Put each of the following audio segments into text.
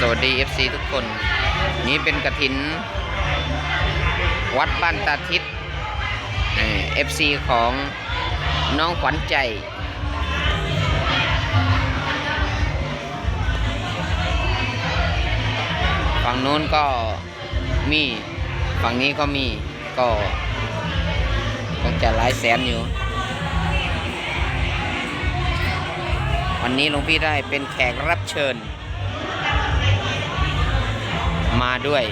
สดี FC ทุกคน นี่เป็นกระถิน วัดบ้านตาทิศเอฟซีของน้องขวัญใจ ฝั่งนู้นก็มี ฝั่งนี้ก็มีก็คงจะหลายแสนอยู่ วันนี้หลวงพี่ได้เป็นแขกรับเชิญ มาด้วย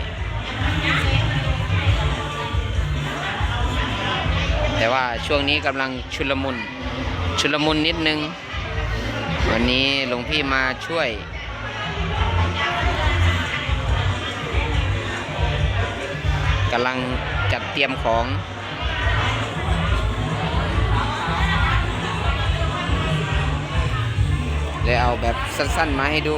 แต่ว่าช่วงนี้กำลังชุลมุน ชุลมุนนิดนึง วันนี้หลวงพี่มาช่วยกำลังจัดเตรียมของเลยเอาแบบสั้นๆมาให้ดู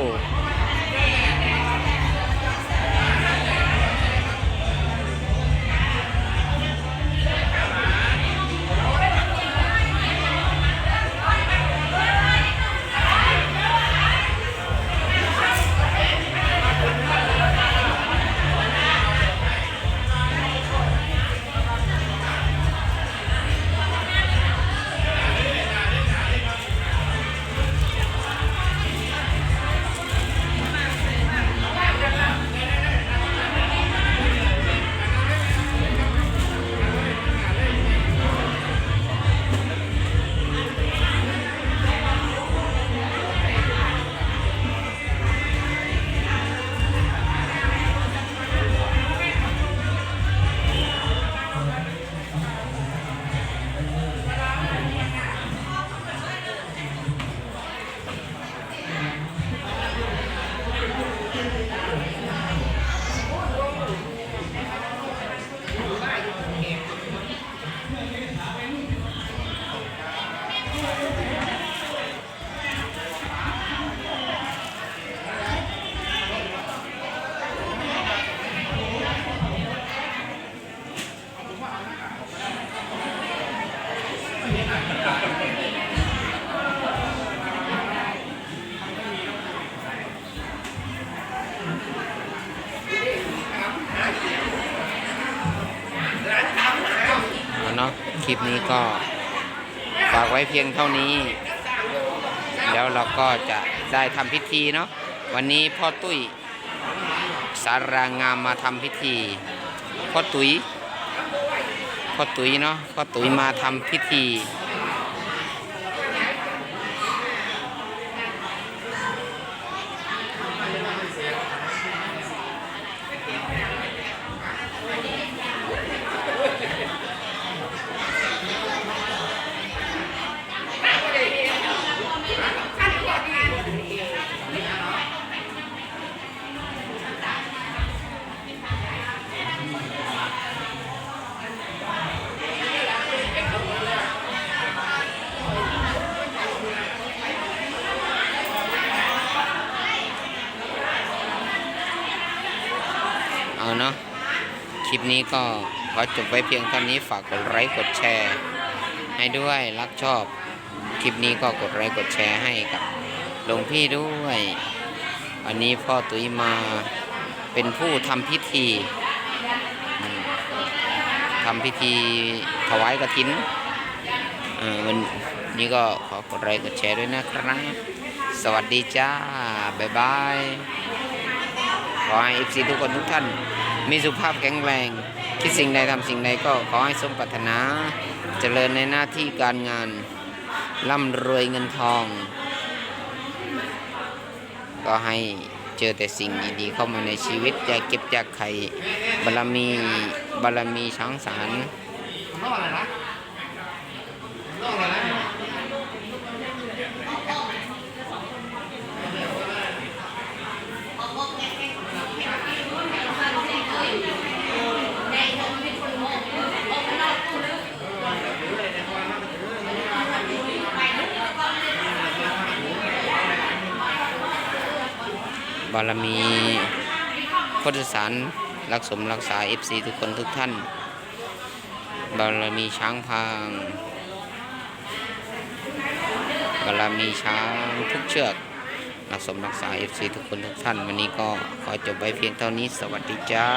ลิปนี้ก็ฝากไว้เพียงเท่านี้ แล้วเราก็จะได้ทำพิธีเนาะวันนี้พ่อตุ้ยสารางามมาทำพิธีพ่อตุ้ยพ่อตุ้ยเนาะพ่อตุ้ยมาทำพิธี เนาะคลิปนี้ก็ขอจบไว้เพียงเท่านี้ฝากกดไลค์กดแชร์ ให้ด้วยรักชอบ คลิปนี้ก็กดไลค์กดแชร์ให้กับหลวงพี่ด้วยวันนี้พ่อตุ้ยมาเป็นผู้ทำพิธีทำพิธีถวายกระถินอันนี้ก็ขอกดไลค์กดแชร์ด้วยนะครับ สวัสดีจ้า บ๊ายบาย ขอให้เอฟซีทุกคนทุกท่าน มีสุภาพแข็งแรง คิดสิ่งใดทำสิ่งใดก็ขอให้สมปรารถนา เจริญในหน้าที่การงาน ร่ำรวยเงินทอง ก็ให้เจอแต่สิ่งดีๆเข้ามาในชีวิตอย่าเก็บจากไข่บารมีบารมีช้างสารนอกอะไรนะนอกอะไรนะารมีพุทธสารรักสมรักษาเอฟซีทุกคนทุกท่าน บารมีช้างพาง บารมีช้างทุกเชือกรักสมรักษาเอฟซีทุกคนทุกท่าน วันนี้ก็ขอจบไว้เพียงเท่านี้สวัสดีจ้า